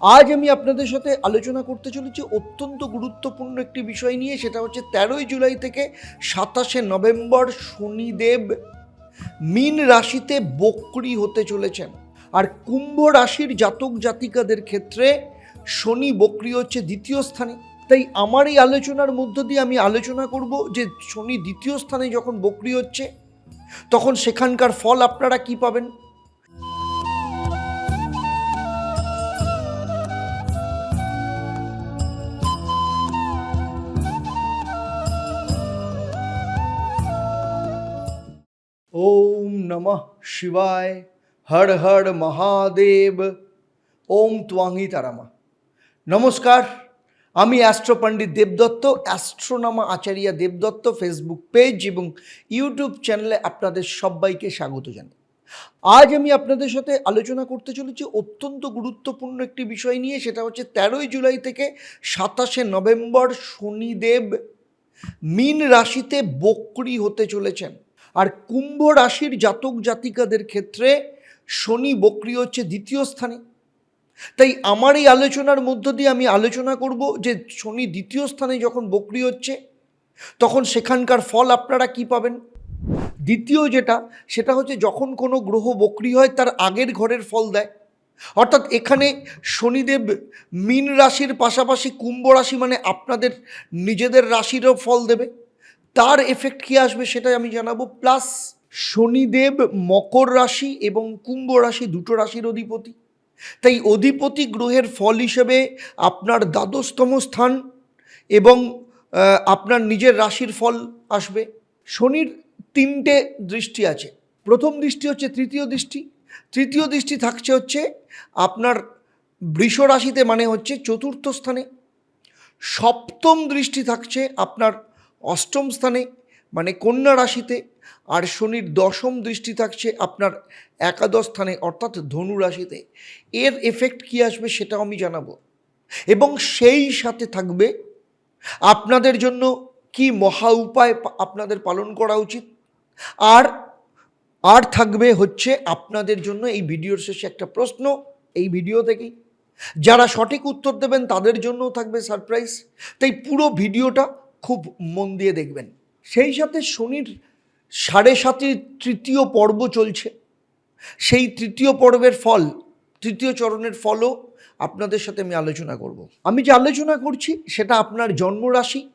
আজ আমি আপনাদের সাথে আলোচনা করতে চলেছি অত্যন্ত গুরুত্বপূর্ণ একটি বিষয় নিয়ে, সেটা হচ্ছে তেরোই জুলাই থেকে সাতাশে নভেম্বর শনিদেব মীন রাশিতে বকরি হতে চলেছেন। আর কুম্ভ রাশির জাতক জাতিকাদের ক্ষেত্রে শনি বকরি হচ্ছে দ্বিতীয় স্থানে। তাই আমার এই আলোচনার মধ্য দিয়ে আমি আলোচনা করব যে শনি দ্বিতীয় স্থানে যখন বকরি হচ্ছে, তখন সেখানকার ফল আপনারা কি পাবেন? নমঃ শিবায় হর হর মহাদেব ওম ত্বাঙ্গি তারামা নমস্কার আমি অ্যাস্ট্রো পণ্ডিত দেবদত্ত অ্যাস্ট্রোনামা আচার্য দেবদত্ত ফেসবুক পেজ এবং ইউটিউব চ্যানেলে আপনাদের সবাইকে স্বাগত জানাই। আজ আমি আপনাদের সাথে আলোচনা করতে চলেছি অত্যন্ত গুরুত্বপূর্ণ একটি বিষয় নিয়ে, সেটা হচ্ছে তেরোই জুলাই থেকে সাতাশে নভেম্বর শনিদেব মীন রাশিতে বক্রি হতে চলেছেন। আর কুম্ভ রাশির জাতক জাতিকাদের ক্ষেত্রে শনি বক্রি হচ্ছে দ্বিতীয় স্থানে। তাই আমার এই আলোচনার মধ্য দিয়ে আমি আলোচনা করব যে শনি দ্বিতীয় স্থানে যখন বক্রি হচ্ছে, তখন সেখানকার ফল আপনারা কি পাবেন? দ্বিতীয় যেটা, সেটা হচ্ছে যখন কোনো গ্রহ বক্রি হয়, তার আগের ঘরের ফল দেয়। অর্থাৎ এখানে শনিদেব মীন রাশির পাশাপাশি কুম্ভ রাশি মানে আপনাদের নিজেদের রাশিরও ফল দেবে। তার এফেক্ট কী আসবে সেটাই আমি জানাব। প্লাস শনিদেব মকর রাশি এবং কুম্ভ রাশি দুটো রাশির অধিপতি। তাই অধিপতি গ্রহের ফল হিসেবে আপনার দ্বাদশতম স্থান এবং আপনার নিজের রাশির ফল আসবে। শনির তিনটে দৃষ্টি আছে। প্রথম দৃষ্টি হচ্ছে তৃতীয় দৃষ্টি। তৃতীয় দৃষ্টি থাকছে হচ্ছে আপনার বৃষ রাশিতে মানে হচ্ছে চতুর্থ স্থানে। সপ্তম দৃষ্টি থাকছে আপনার অষ্টম স্থানে মানে কন্যা রাশিতে, আর শনির দশম দৃষ্টি থাকছে আপনার একাদশ স্থানে, অর্থাৎ ধনু রাশিতে। এর এফেক্ট কী আসবে সেটাও আমি জানাব। এবং সেই সাথে থাকবে, আপনাদের জন্য কি মহা উপায় আপনাদের পালন করা উচিত। আর আর থাকবে হচ্ছে আপনাদের জন্য এই ভিডিওর শেষে একটা প্রশ্ন, এই ভিডিও থেকেই। যারা সঠিক উত্তর দেবেন তাদের জন্যও থাকবে সারপ্রাইজ তাই পুরো ভিডিওটা খুব মন দিয়ে দেখবেন। সেই সাথে শনির সাড়ে সাতের তৃতীয় পর্ব চলছে। সেই তৃতীয় পর্বের ফল, তৃতীয় চরণের ফলও আপনাদের সাথে আমি আলোচনা করব। আমি যে আলোচনা করছি সেটা আপনার জন্মরাশি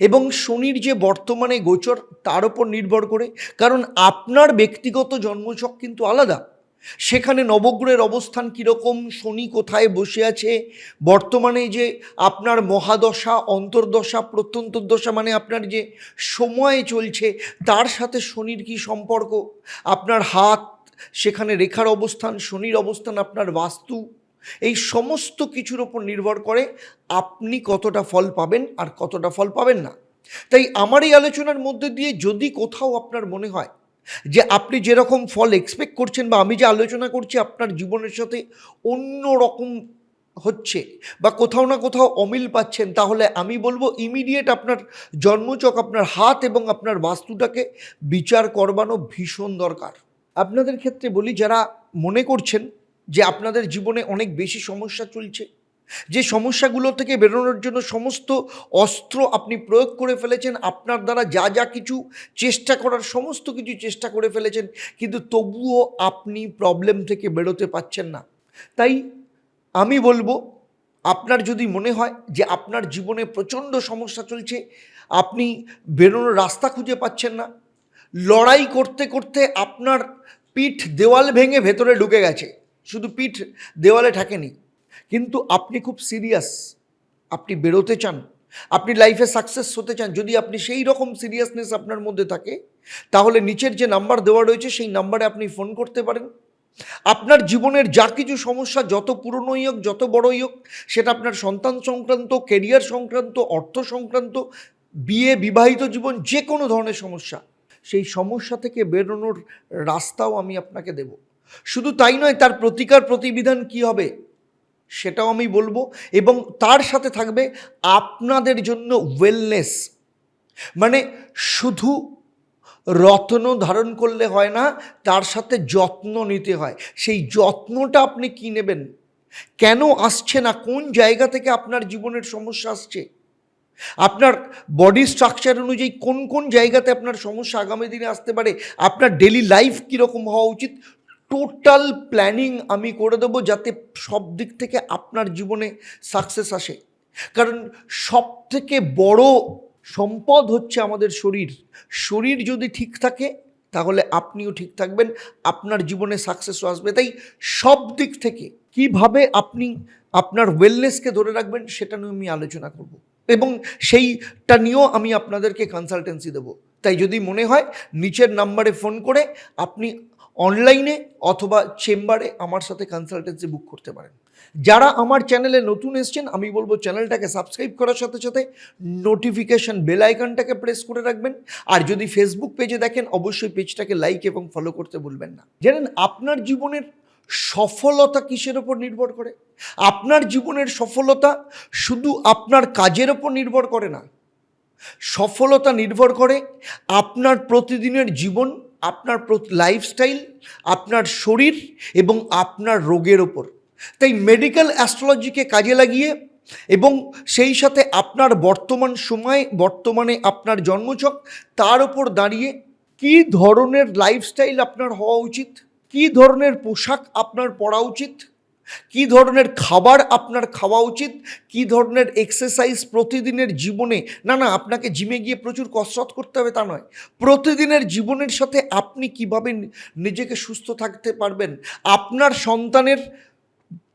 এবং শনির যে বর্তমানে গোচর তার উপর নির্ভর করে। কারণ আপনার ব্যক্তিগত জন্মছক কিন্তু আলাদা। সেখানে নবগ্রহের অবস্থান কীরকম? শনি কোথায় বসে আছে? বর্তমানে যে আপনার মহাদশা, অন্তর্দশা প্রত্যন্তর্দশা মানে আপনার যে সময় চলছে, তার সাথে শনির কি সম্পর্ক? আপনার হাত, সেখানে রেখার অবস্থান, শনির অবস্থান, আপনার বাস্তু, এই সমস্ত কিছুর ওপর নির্ভর করে আপনি কতটা ফল পাবেন আর কতটা ফল পাবেন না। তাই আমার এই আলোচনার মধ্যে দিয়ে যদি কোথাও আপনার মনে হয় যে আপনি যেরকম ফল এক্সপেক্ট করছেন বা আমি যে আলোচনা করছি আপনার জীবনের সাথে অন্য রকম হচ্ছে বা কোথাও না কোথাও অমিল পাচ্ছেন, তাহলে আমি বলব ইমিডিয়েট আপনার জন্মচক, আপনার হাত এবং আপনার বাস্তুটাকে বিচার করবানো ভীষণ দরকার। আপনাদের ক্ষেত্রে বলি, যারা মনে করছেন যে আপনাদের জীবনে অনেক বেশি সমস্যা চলছে যে সমস্যাগুলো থেকে বেরোনোর জন্য সমস্ত অস্ত্র আপনি প্রয়োগ করে ফেলেছেন, আপনার দ্বারা যা যা কিছু চেষ্টা করার সমস্ত কিছু চেষ্টা করে ফেলেছেন, কিন্তু তবুও আপনি প্রবলেম থেকে বেরোতে পারছেন না। তাই আমি বলব, আপনার যদি মনে হয় যে আপনার জীবনে প্রচণ্ড সমস্যা চলছে, আপনি বেরোনোর রাস্তা খুঁজে পাচ্ছেন না। লড়াই করতে করতে আপনার পিঠ দেওয়াল ভেঙে ভেতরে ঢুকে গেছে। শুধু পিঠ দেওয়ালে ঠেকেনি কিন্তু আপনি খুব সিরিয়াস আপনি বেরোতে চান, আপনি লাইফে সাকসেস হতে চান, যদি আপনি সেই রকম সিরিয়াসনেস আপনার মধ্যে থাকে, তাহলে নিচের যে নাম্বার দেওয়া রয়েছে, সেই নাম্বারে আপনি ফোন করতে পারেন। আপনার জীবনের যা কিছু সমস্যা, যত পুরনোই হোক, যত বড়ই হোক, সেটা আপনার সন্তান সংক্রান্ত কেরিয়ার সংক্রান্ত, অর্থ সংক্রান্ত, বিয়ে, বিবাহিত জীবন, যে কোনো ধরনের সমস্যা, সেই সমস্যা থেকে বেরোনোর রাস্তাও আমি আপনাকে দেব। শুধু তাই নয়, তার প্রতিকার প্রতিবিধান কি হবে? সেটাও আমি বলব। এবং তার সাথে থাকবে আপনাদের জন্য ওয়েলনেস মানে শুধু রত্ন ধারণ করলে হয় না, তার সাথে যত্ন নিতে হয়। সেই যত্নটা আপনি কি নেবেন? কেন আসছে না? কোন জায়গা থেকে আপনার জীবনের সমস্যা আসছে? আপনার বডি স্ট্রাকচার অনুযায়ী কোন কোন জায়গাতে আপনার সমস্যা আগামী দিনে আসতে পারে? আপনার ডেলি লাইফ কীরকম হওয়া উচিত? টোটাল প্ল্যানিং আমি করে দেবো যাতে সব দিক থেকে আপনার জীবনে সাকসেস আসে। কারণ সব থেকে বড় সম্পদ হচ্ছে আমাদের শরীর। শরীর যদি ঠিক থাকে, তাহলে আপনিও ঠিক থাকবেন, আপনার জীবনে সাকসেসও আসবে। তাই সব দিক থেকে কীভাবে আপনি আপনার ওয়েলনেসকে ধরে রাখবেন, সেটা নিয়ে আমি আলোচনা করব। এবং সেইটা নিয়েও আমি আপনাদেরকে কনসালটেন্সি দেবো। তাই যদি মনে হয়, নিচের নাম্বারে ফোন করে আপনি অনলাইনে অথবা চেম্বারে আমার সাথে কনসালটেন্সি বুক করতে পারেন। যারা আমার চ্যানেলে নতুন এসছেন, আমি বলব চ্যানেলটাকে সাবস্ক্রাইব করার সাথে সাথে নোটিফিকেশন বেল আইকনটাকে প্রেস করে রাখবেন। আর যদি ফেসবুক পেজে দেখেন, অবশ্যই পেজটাকে লাইক এবং ফলো করতে ভুলবেন না। জানেন, আপনার জীবনের সফলতা কিসের ওপর নির্ভর করে? আপনার জীবনের সফলতা শুধু আপনার কাজের ওপর নির্ভর করে না। সফলতা নির্ভর করে আপনার প্রতিদিনের জীবন আপনার লাইফস্টাইল আপনার শরীর এবং আপনার রোগের ওপর। তাই মেডিকেল অ্যাস্ট্রোলজিকে কাজে লাগিয়ে এবং সেই সাথে আপনার বর্তমান সময়, বর্তমানে আপনার জন্মছক, তার ওপর দাঁড়িয়ে কি ধরনের লাইফস্টাইল আপনার হওয়া উচিত? কি ধরনের পোশাক আপনার পরা উচিত? কী ধরনের খাবার আপনার খাওয়া উচিত? কী ধরনের এক্সারসাইজ প্রতিদিনের জীবনে? না না, আপনাকে জিমে গিয়ে প্রচুর কসরত করতে হবে তা নয়। প্রতিদিনের জীবনের সাথে আপনি কীভাবে নিজেকে সুস্থ থাকতে পারবেন? আপনার সন্তানের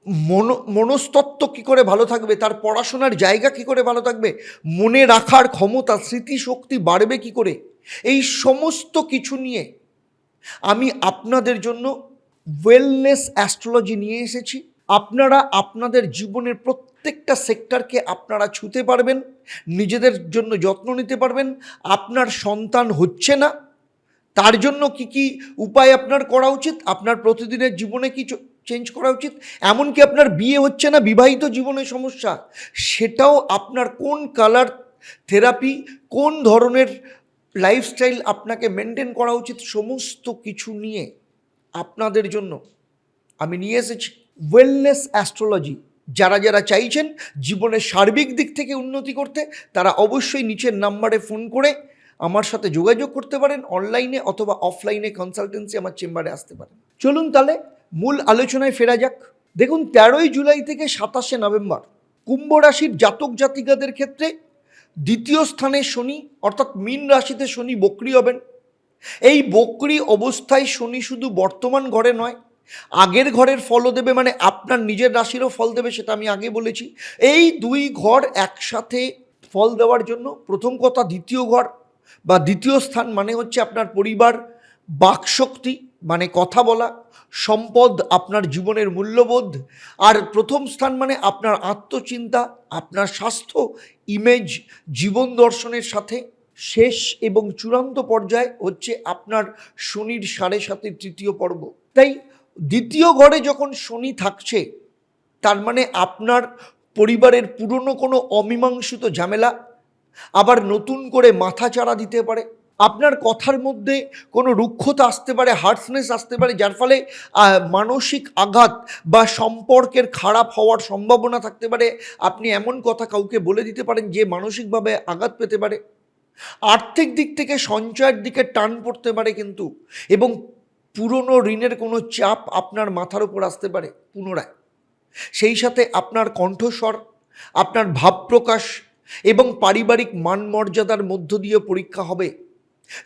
মনো মনস্তত্ত্ব কী করে ভালো থাকবে? তার পড়াশোনার জায়গা কী করে ভালো থাকবে? মনে রাখার ক্ষমতা, স্মৃতিশক্তি বাড়বে কী করে? এই সমস্ত কিছু নিয়ে আমি আপনাদের জন্য ওয়েলনেস অ্যাস্ট্রোলজি নিয়ে এসেছি। আপনারা আপনাদের জীবনের প্রত্যেকটা সেক্টরকে আপনারা ছুতে পারবেন, নিজেদের জন্য যত্ন নিতে পারবেন, আপনার সন্তান হচ্ছে না, তার জন্য কি কি উপায় আপনার করা উচিত, আপনার প্রতিদিনের জীবনে কি চেঞ্জ করা উচিত, এমনকি আপনার বিয়ে হচ্ছে না, বিবাহিত জীবনের সমস্যা, সেটাও আপনার কোন কালার থেরাপি কোন ধরনের লাইফস্টাইল আপনাকে মেনটেন করা উচিত, সমস্ত কিছু নিয়ে আপনাদের জন্য। আমি নিয়ে এসেছি ওয়েলনেস অ্যাস্ট্রোলজি যারা যারা চাইছেন জীবনের সার্বিক দিক থেকে উন্নতি করতে, তারা অবশ্যই নিচের নাম্বারে ফোন করে আমার সাথে যোগাযোগ করতে পারেন অনলাইনে অথবা অফলাইনে কনসালটেন্সি আমার চেম্বারে আসতে পারেন। চলুন তাহলে মূল আলোচনায় ফেরা যাক। দেখুন, তেরোই জুলাই থেকে সাতাশে নভেম্বর, কুম্ভ রাশির জাতক জাতিকাদের ক্ষেত্রে দ্বিতীয় স্থানে শনি, অর্থাৎ মীন রাশিতে শনি বক্রি হবেন। এই বকরি অবস্থায় শনি শুধু বর্তমান ঘরে নয়, আগের ঘরের ফলও দেবে মানে আপনার নিজের রাশিরও ফল দেবে সেটা আমি আগে বলেছি। এই দুই ঘর একসাথে ফল দেওয়ার জন্য প্রথম কথা দ্বিতীয় ঘর বা দ্বিতীয় স্থান মানে হচ্ছে আপনার পরিবার, বাকশক্তি মানে কথা বলা, সম্পদ, আপনার জীবনের মূল্যবোধ। আর প্রথম স্থান মানে আপনার আত্মচিন্তা, আপনার স্বাস্থ্য ইমেজ জীবন দর্শনের সাথে শেষ এবং চূড়ান্ত পর্যায় হচ্ছে আপনার শনির সাড়ে সাতের তৃতীয় পর্ব। তাই দ্বিতীয় ঘরে যখন শনি থাকছে, তার মানে আপনার পরিবারের পুরনো কোনো অমীমাংসিত ঝামেলা আবার নতুন করে মাথা চাড়া দিতে পারে। আপনার কথার মধ্যে কোনো রুক্ষতা আসতে পারে হার্সনেস আসতে পারে, যার ফলে মানসিক আঘাত বা সম্পর্কের খারাপ হওয়ার সম্ভাবনা থাকতে পারে। আপনি এমন কথা কাউকে বলে দিতে পারেন যে মানসিকভাবে আঘাত পেতে পারে। আর্থিক দিক থেকে সঞ্চয়ের দিকে টান পড়তে পারে কিন্তু, এবং পুরনো ঋণের কোনো চাপ আপনার মাথার উপর আসতে পারে পুনরায়। সেই সাথে আপনার কণ্ঠস্বর, আপনার ভাব প্রকাশ এবং পারিবারিক মান মর্যাদার মধ্য দিয়ে পরীক্ষা হবে।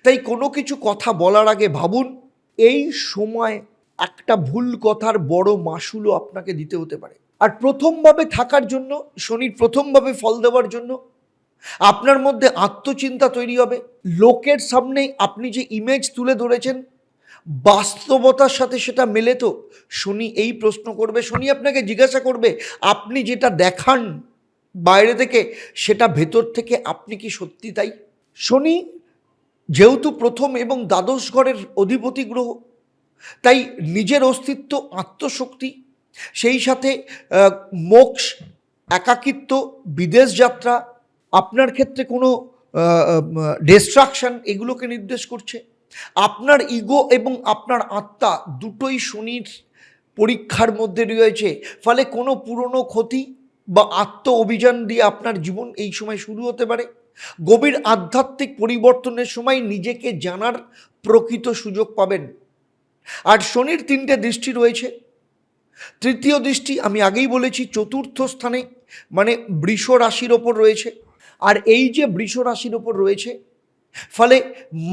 তাই কোনো কিছু কথা বলার আগে ভাবুন, এই সময় একটা ভুল কথার বড় মাসুলও আপনাকে দিতে হতে পারে। আর প্রথমভাবে থাকার জন্য, শনির প্রথমভাবে ফল দেওয়ার জন্য আপনার মধ্যে আত্মচিন্তা তৈরি হবে। লোকের সামনে আপনি যে ইমেজ তুলে ধরেছেন, বাস্তবতার সাথে সেটা মেলে তো। শনি এই প্রশ্ন করবে, শনি আপনাকে জিজ্ঞাসা করবে, আপনি যেটা দেখান বাইরে থেকে, সেটা ভেতর থেকে আপনি কি সত্যি তাই? শনি যেহেতু প্রথম এবং দ্বাদশ ঘরের অধিপতি গ্রহ, তাই নিজের অস্তিত্ব, আত্মশক্তি, সেই সাথে মোক্ষ, একাকিত্ব, বিদেশ যাত্রা আপনার ক্ষেত্রে কোনো ডিস্ট্রাকশন এগুলোকে নির্দেশ করছে? আপনার ইগো এবং আপনার আত্মা দুটোই শনির পরীক্ষার মধ্যে রয়েছে। ফলে কোনো পুরনো ক্ষতি বা আত্ম অভিযান দিয়ে আপনার জীবন এই সময় শুরু হতে পারে। গভীর আধ্যাত্মিক পরিবর্তনের সময় নিজেকে জানার প্রকৃত সুযোগ পাবেন। আর শনির তিনটে দৃষ্টি রয়েছে। তৃতীয় দৃষ্টি আমি আগেই বলেছি, চতুর্থ স্থানে মানে বৃষ রাশির ওপর রয়েছে। আর এই যে বৃষ রাশির ওপর রয়েছে, ফলে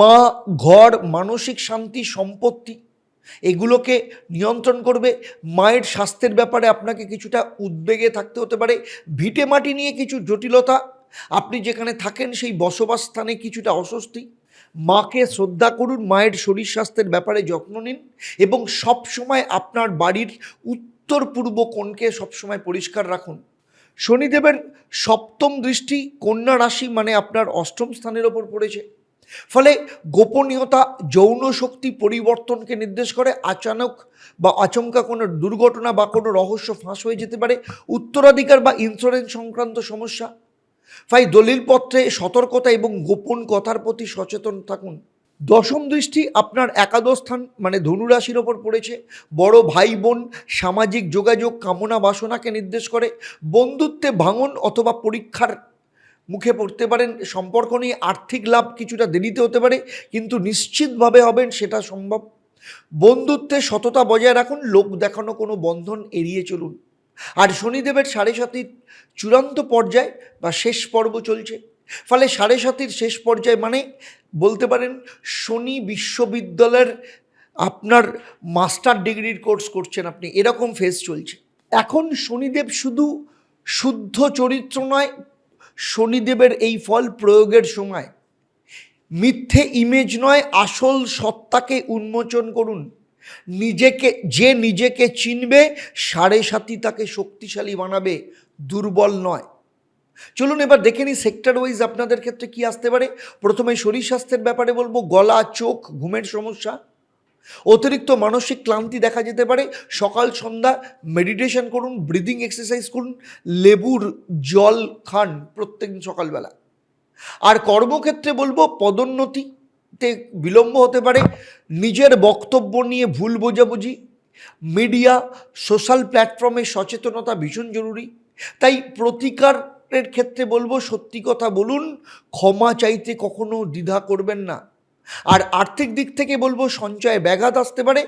মা, ঘর, মানসিক শান্তি, সম্পত্তি, এগুলোকে নিয়ন্ত্রণ করবে। মায়ের স্বাস্থ্যের ব্যাপারে আপনাকে কিছুটা উদ্বেগে থাকতে হতে পারে। ভিটে মাটি নিয়ে কিছু জটিলতা, আপনি যেখানে থাকেন সেই বসবাস স্থানে কিছুটা অস্বস্তি। মাকে শ্রদ্ধা করুন, মায়ের শরীর স্বাস্থ্যের ব্যাপারে যত্ন নিন এবং সব সময় আপনার বাড়ির উত্তর পূর্ব কোণকে সবসময় পরিষ্কার রাখুন। শনিদেবের সপ্তম দৃষ্টি কন্যা রাশি মানে আপনার অষ্টম স্থানের ওপর পড়েছে। ফলে গোপনীয়তা, যৌন শক্তি পরিবর্তনকে নির্দেশ করে। আচানক বা আচমকা কোনো দুর্ঘটনা বা কোনো রহস্য ফাঁস হয়ে যেতে পারে। উত্তরাধিকার বা ইন্স্যুরেন্স সংক্রান্ত সমস্যা। ফাই দলিলপত্রে সতর্কতা এবং গোপন কথার প্রতি সচেতন থাকুন। দশম দৃষ্টি আপনার একাদশ স্থান মানে ধনুরাশির ওপর পড়েছে। বড় ভাই বোন সামাজিক যোগাযোগ, কামনা, বাসনাকে নির্দেশ করে। বন্ধুত্বে ভাঙন অথবা পরীক্ষার মুখে পড়তে পারেন। সম্পর্ক নিয়ে আর্থিক লাভ কিছুটা দেরিতে হতে পারে, কিন্তু নিশ্চিতভাবে হবেন সেটা সম্ভব। বন্ধুত্বে সততা বজায় রাখুন, লোক দেখানো কোনো বন্ধন এড়িয়ে চলুন। আর শনিদেবের সাড়ে সাতির চূড়ান্ত পর্যায় বা শেষ পর্ব চলছে। ফলে সাড়ে সাতের শেষ পর্যায় মানে বলতে পারেন শনি বিশ্ববিদ্যালয়ের আপনার মাস্টার ডিগ্রির কোর্স করছেন আপনি, এরকম ফেজ চলছে। এখন শনিদেব শুধু শুদ্ধ চরিত্র নয়, শনিদেবের এই ফল প্রয়োগের সময়। মিথ্যে ইমেজ নয়, আসল সত্তাকে উন্মোচন করুন। নিজেকে, যে নিজেকে চিনবে, সাড়ে সাতি তাকে শক্তিশালী বানাবে, দুর্বল নয়। চলুন এবার দেখে নিই সেক্টর ওয়াইজ আপনাদের ক্ষেত্রে কি আসতে পারে। প্রথমে শরীর স্বাস্থ্যের ব্যাপারে বলব, গলা, চোখ, ঘুমের সমস্যা। অতিরিক্ত মানসিক ক্লান্তি দেখা যেতে পারে। সকাল, সন্ধ্যা মেডিটেশন করুন ব্রিদিং এক্সারসাইজ করুন, লেবুর জল খান প্রত্যেকদিন সকালবেলা। আর কর্মক্ষেত্রে বলব, পদোন্নতিতে বিলম্ব হতে পারে। নিজের বক্তব্য নিয়ে ভুল বোঝাবুঝি। মিডিয়া সোশ্যাল প্ল্যাটফর্মে সচেতনতা ভীষণ জরুরি। তাই প্রতিকারের ক্ষেত্রে বলব, সত্যি কথা বলুন, ক্ষমা চাইতে কখনো দ্বিধা করবেন না। আর আর্থিক দিক থেকে বলব, সঞ্চয়ে ব্যাঘাত আসতে পারে,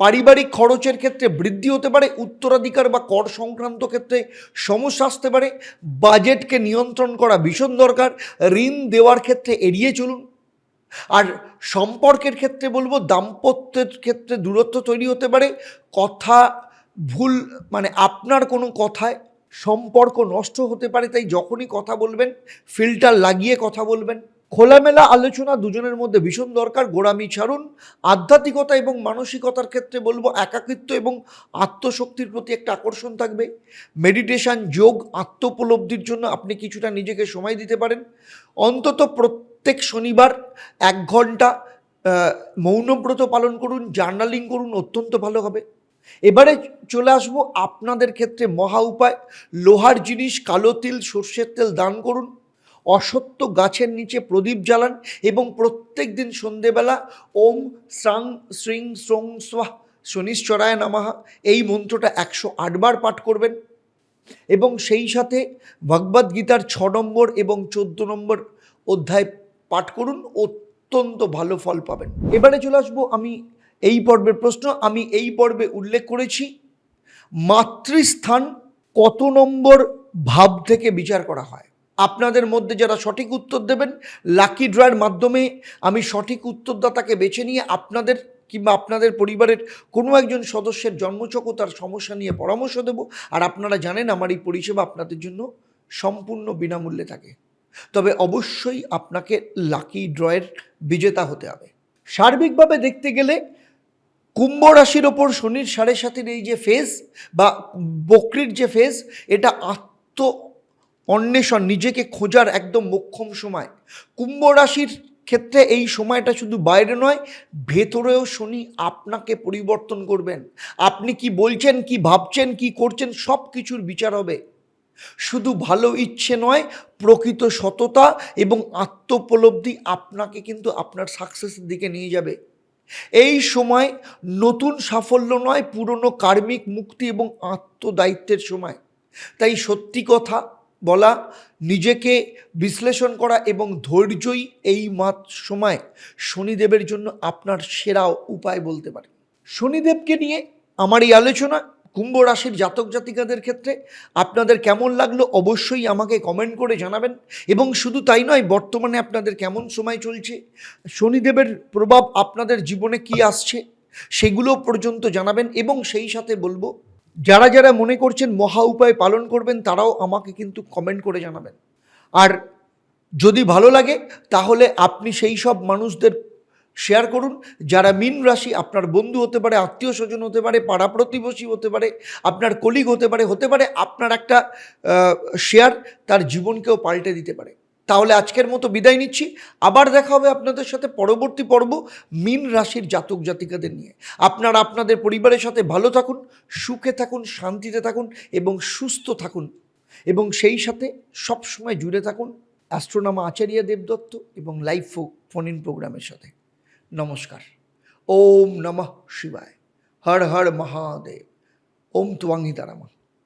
পারিবারিক খরচের ক্ষেত্রে বৃদ্ধি হতে পারে, উত্তরাধিকার বা কর সংক্রান্ত ক্ষেত্রে সমস্যা আসতে পারে, বাজেটকে নিয়ন্ত্রণ করা ভীষণ দরকার, ঋণ দেওয়ার ক্ষেত্রে এড়িয়ে চলুন। আর সম্পর্কের ক্ষেত্রে বলব, দাম্পত্যের ক্ষেত্রে দূরত্ব তৈরি হতে পারে, কথা ভুল মানে আপনার কোনো কথায় সম্পর্ক নষ্ট হতে পারে, তাই যখনই কথা বলবেন ফিল্টার লাগিয়ে কথা বলবেন। খোলামেলা আলোচনা দুজনের মধ্যে ভীষণ দরকার, গোড়ামি ছাড়ুন। আধ্যাত্মিকতা এবং মানসিকতার ক্ষেত্রে বলব একাকিত্ব এবং আত্মশক্তির প্রতি একটা আকর্ষণ থাকবে। মেডিটেশন যোগ, আত্মোপলব্ধির জন্য আপনি কিছুটা নিজেকে সময় দিতে পারেন। অন্তত প্রত্যেক শনিবার এক ঘণ্টা মৌনব্রত পালন করুন, জার্নালিং করুন, অত্যন্ত ভালো হবে। এবারে চলে আসব আপনাদের ক্ষেত্রে মহা উপায়। লোহার জিনিস, কালো তিল, সর্ষের তেল দান করুন। অসত্য গাছের নিচে প্রদীপ জ্বালান এবং প্রত্যেক দিন সন্ধেবেলা ওম শ্রাং শ্রিং শ্রং স্বাহ শনিশ্চরায় নামাহা এই মন্ত্রটা একশো আটবার পাঠ করবেন। এবং সেই সাথে ভগবদ গীতার ছ নম্বর এবং চোদ্দ নম্বর অধ্যায় পাঠ করুন। অত্যন্ত ভালো ফল পাবেন। এবারে চলে আসব আমি এই পর্বের প্রশ্ন আমি এই পর্বে উল্লেখ করেছি। মাতৃস্থান কত নম্বর ভাব থেকে বিচার করা হয়? আপনাদের মধ্যে যারা সঠিক উত্তর দেবেন লাকি ড্রয়ের মাধ্যমে আমি সঠিক উত্তরদাতাকে বেছে নিয়ে আপনাদের কিংবা আপনাদের পরিবারের কোনো একজন সদস্যের জন্মচক তার সমস্যা নিয়ে পরামর্শ দেব। আর আপনারা জানেন আমার এই পরিষেবা আপনাদের জন্য সম্পূর্ণ বিনামূল্যে থাকে। তবে অবশ্যই আপনাকে লাকি ড্রয়ের বিজেতা হতে হবে। সার্বিকভাবে দেখতে গেলে কুম্ভ রাশির ওপর শনির সাড়ে সাতের এই যে ফেজ বা বকরির যে ফেজ এটা আত্ম অন্বেষণ, নিজেকে খোঁজার একদম মোক্ষম সময়। কুম্ভ রাশির ক্ষেত্রে এই সময়টা শুধু বাইরে নয়, ভেতরেও শনি আপনাকে পরিবর্তন করবেন। আপনি কি বলছেন, কি ভাবছেন, কি করছেন সব কিছুর বিচার হবে। শুধু ভালো ইচ্ছে নয়, প্রকৃত সততা এবং আত্মোপলব্ধি আপনাকে কিন্তু আপনার সাকসেসের দিকে নিয়ে যাবে। এই সময় নতুন সাফল্য নয়, পুরনো কার্মিক মুক্তি এবং আত্মদায়িত্বের সময়। তাই সত্যি কথা বলা, নিজেকে বিশ্লেষণ করা এবং ধৈর্যই এই মাত সময় শনিদেবের জন্য আপনার সেরা উপায় বলতে পারে। শনিদেবকে নিয়ে আমার এই আলোচনা কুম্ভ রাশির জাতক জাতিকাদের ক্ষেত্রে আপনাদের কেমন লাগল অবশ্যই আমাকে কমেন্ট করে জানাবেন। এবং শুধু তাই নয়, বর্তমানে আপনাদের কেমন সময় চলছে, শনিদেবের প্রভাব আপনাদের জীবনে কি আসছে সেগুলো পর্যন্ত জানাবেন। এবং সেই সাথে বলব, যারা যারা মনে করছেন মহা উপায় পালন করবেন, তারাও আমাকে কিন্তু কমেন্ট করে জানাবেন। আর যদি ভালো লাগে, তাহলে আপনি সেই সব মানুষদের শেয়ার করুন। যারা মিন রাশি, আপনার বন্ধু হতে পারে, আত্মীয় স্বজন হতে পারে, পাড়া প্রতিবেশী হতে পারে, আপনার কলিগ হতে পারে হতে পারে আপনার একটা শেয়ার তার জীবনকেও পাল্টে দিতে পারে। তাহলে আজকের মতো বিদায় নিচ্ছি। আবার দেখা হবে আপনাদের সাথে পরবর্তী পর্ব মিন রাশির জাতক জাতিকাদের নিয়ে। আপনারা আপনাদের পরিবারের সাথে ভালো থাকুন, সুখে থাকুন, শান্তিতে থাকুন এবং সুস্থ থাকুন। এবং সেই সাথে সবসময় জুড়ে থাকুন। অ্যাস্ট্রোনামা আচার্য দেবদত্ত এবং লাইভ ফোন ইন প্রোগ্রামের সাথে। নমস্কার। ওম নমঃ শিবায়। হর হর মহাদেব। ওম তারামা